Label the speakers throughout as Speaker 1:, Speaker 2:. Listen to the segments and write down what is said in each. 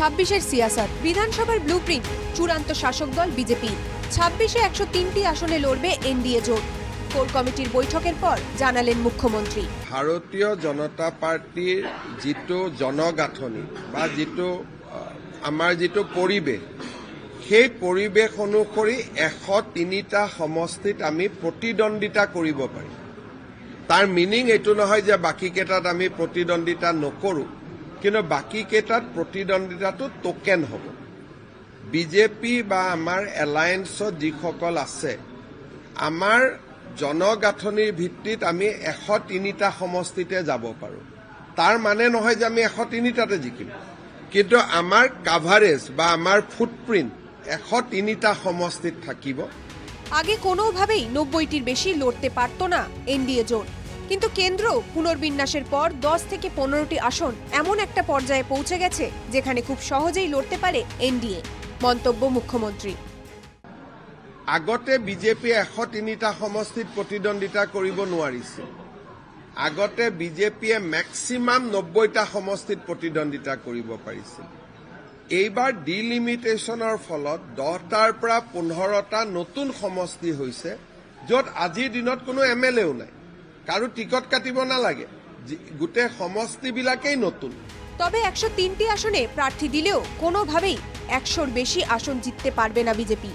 Speaker 1: ছাব্বিশের সিয়াসত। বিধানসভার ব্লুপ্রিন্ট চূড়ান্ত শাসক দল বিজেপি। ছাব্বিশে একশো তিনটি আসনে লড়বে এনডিএ জোট। কোর কমিটির বৈঠকের পর জানালেন মুখ্যমন্ত্রী।
Speaker 2: ভাৰতীয় জনতা পাৰ্টীৰ যিটো জনগাঁথনি বা যিটো আমাৰ যিটো পৰিৱেশ, সেই পৰিৱেশ অনুসৰি এশ তিনিটা সমষ্টিত আমি প্ৰতিদ্বন্দ্বিতা কৰিব পাৰিম তাৰ মিনিং এইটো নহয় যে বাকীকেইটাত আমি প্ৰতিদ্বন্দ্বিতা নকৰোঁ। কিন্তু বাকীকেইটাত প্ৰতিদ্বন্দ্বিতাটো টোকেন হ'ব। বিজেপি বা আমাৰ এলায়েন্সত যিসকল আছে, আমাৰ জনগাঁথনিৰ ভিত্তিত আমি এশ তিনিটা সমষ্টিতে যাব পাৰোঁ। তাৰ মানে নহয় যে আমি এশ তিনিটাতে জিকিম। কিন্তু আমাৰ কাভাৰেজ বা আমাৰ ফুটপ্ৰিণ্ট এশ তিনিটা সমষ্টিত থাকিব।
Speaker 1: আগে কোনোভাবেই নব্বইটির বেশি লড়তে পারত না এনডিএ জোট। কিন্তু কেন্দ্র পুনর্বিন্যাসের পর দশ থেকে পনেরোটি আসন এমন একটা পর্যায়ে পৌঁছে গেছে যেখানে খুব সহজেই লড়তে পারে এনডিএ। মন্তব্য মুখ্যমন্ত্রী।
Speaker 2: আগতে বিজেপিয়ে এশ তিনিটা সমষ্টিত প্ৰতিদ্বন্দ্বিতা কৰিব নোৱাৰিছিল। আগতে বিজেপিয়ে মেক্সিমাম নব্বৈটা সমষ্টিত প্ৰতিদ্বন্দ্বিতা কৰিব পাৰিছিল। এইবাৰ ডিলিমিটেশ্যনৰ ফলত দহটাৰ পৰা পোন্ধৰটা নতুন সমষ্টি হৈছে, য'ত আজিৰ দিনত কোনো এম এল এও নাই। কাৰো টিকট কাটিব নালাগে। গোটেই সমষ্টিবিলাকেই নতুন।
Speaker 1: তবে একশো তিনটি আসনে প্রার্থী দিলেও কোনোভাবেই একশোর বেশি আসন জিততে পারবে না বিজেপি।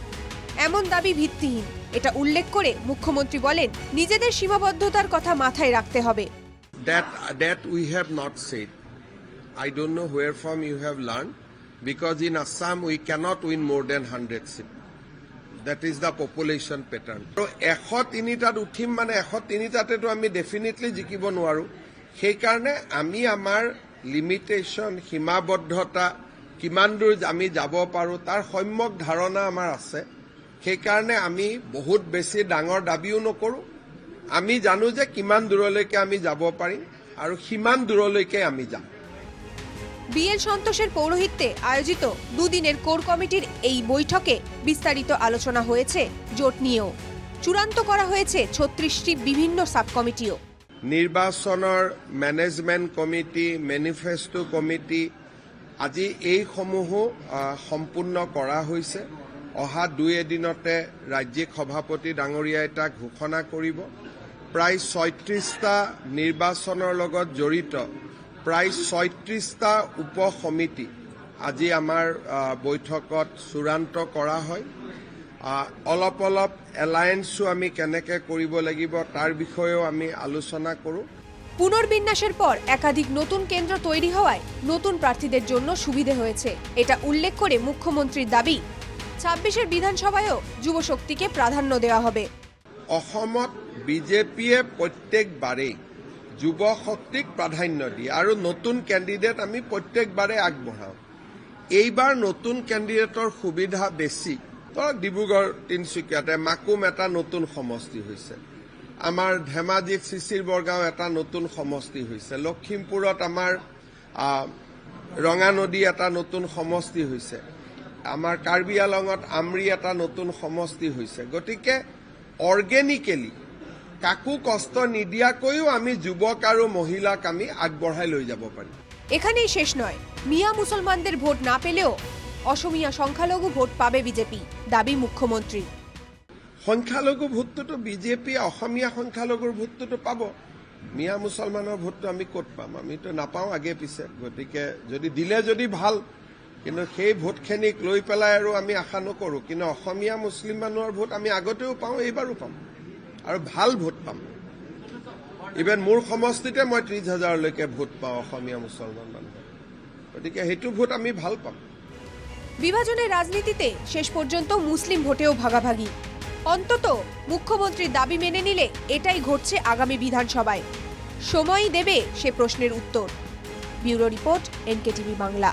Speaker 1: এমন দাবি ভিত্তিহীন। এটা উল্লেখ করে মুখ্যমন্ত্রী বলেন নিজেদের সীমাবদ্ধতার কথা মাথায় রাখতে হবে।
Speaker 2: That that we have not said. I don't know where from you have learned, because in Assam we cannot win more than hundred seats. That is the population pattern. আৰু এশ তিনিটাত উঠিম মানে এশ তিনিটাতেতো আমি ডেফিনেটলি জিকিব নোৱাৰোঁ। সেইকাৰণে আমি আমাৰ লিমিটেশ্যন সীমাবদ্ধতা কিমান দূৰ আমি যাব পাৰোঁ তাৰ সম্যক ধাৰণা আমাৰ আছে। সেইকাৰণে আমি বহুত বেছি ডাঙৰ দাবীও নকৰোঁ। আমি জানো যে কিমান দূৰলৈকে আমি যাব পাৰিম আৰু সিমান দূৰলৈকে আমি যাম।
Speaker 1: বিএল সন্তোষের পৌরোহিত্যে আয়োজিত দুদিনের কোর কমিটির এই বৈঠকে বিস্তারিত আলোচনা হয়েছে জোট নিয়েও। চূড়ান্ত করা হয়েছে ছত্রিশটি বিভিন্ন সাব কমিটিও
Speaker 2: নিৰ্বাচনৰ মেনেজমেণ্ট কমিটি, মেনিফেষ্টো কমিটি, আজি এইসমূহো সম্পূৰ্ণ কৰা হৈছে। অহা দুই এদিনতে ৰাজ্যিক সভাপতি ডাঙৰীয়াই তাক ঘোষণা কৰিব। প্ৰায় ছয়ত্ৰিশটা নিৰ্বাচনৰ লগত জড়িত প্ৰায় ছয়ত্ৰিশটা উপ সমিতি আজি আমাৰ বৈঠকত চূড়ান্ত কৰা হয়। অলপ অলপ এলায়েন্সো আমি কেনেকে কৰিব লাগিব তাৰ বিষয়েও আমি আলোচনা কৰোঁ।
Speaker 1: পুনর্বিন্যাসের পর একাধিক নতুন কেন্দ্র তৈরি হওয়ায় নতুন প্রার্থীদের জন্য সুবিধে হয়েছে। এটা উল্লেখ করে মুখ্যমন্ত্রীর দাবি ছাব্বিশের বিধানসভায়ও যুবশক্তিকে প্রাধান্য দেওয়া হবে।
Speaker 2: অসমত বিজেপিয়ে প্ৰত্যেকবাৰেই যুৱ শক্তিক প্ৰাধান্য দিয়ে আৰু নতুন কেণ্ডিডেট আমি প্ৰত্যেকবাৰে আগবঢ়াওঁ। এইবাৰ নতুন কেণ্ডিডেটৰ সুবিধা বেছি। ধৰক ডিব্ৰুগড় তিনিচুকীয়াতে মাকুম এটা নতুন সমষ্টি হৈছে। আমাৰ ধেমাজিত চিচিৰ বৰগাঁও এটা নতুন সমষ্টি হৈছে। লখিমপুৰত আমাৰ ৰঙানদী এটা নতুন সমষ্টি হৈছে। আমাৰ কাৰ্বি আলঙত আমৰি এটা নতুন সমষ্টি হৈছে। গতিকে অৰ্গেনিকেলি কাকো কষ্ট নিদিয়াকৈও আমি যুৱক আৰু মহিলাক আমি আগবঢ়াই লৈ যাব পাৰিম।
Speaker 1: এখানেই শেষ নয়। মিয়া মুসলমানদের ভোট না পেলেও অসমিয়া সংখ্যালঘু ভোট পাবে বিজেপি দাবি মুখ্যমন্ত্রী।
Speaker 2: সংখ্যালঘু ভোটটোতো বিজেপিয়ে অসমীয়া সংখ্যালঘুৰ ভোটটোতো পাব। মিয়া মুছলমানৰ ভোটটো আমি ক'ত পাম? আমিতো নাপাওঁ আগে পিছে। গতিকে যদি দিলে যদি ভালো কিন্তু সেই ভোটখিনিক লৈ পেলাই আৰু আমি আশা নকৰোঁ। কিন্তু অসমীয়া মুছলিম মানুহৰ ভোট আমি আগতেও পাওঁ এইবাৰো পাম। আৰু ভালো ভোট পাম। ইভেন মোৰ সমষ্টিতে মই ত্ৰিছ হাজাৰলৈকে ভোট পাওঁ অসমীয়া মুছলমান মানুহৰ গতিকে সেইটো ভোট আমি ভালো পাম।
Speaker 1: বিভাজনের রাজনীতিতে শেষ পর্যন্ত মুসলিম ভোটেও ভাগাভাগি। অন্তত মুখ্যমন্ত্রীর দাবি মেনে নিলে এটাই ঘটছে আগামী বিধানসভায়। সময়ই দেবে সে প্রশ্নের উত্তর। Bureau report, NKTV Bangla.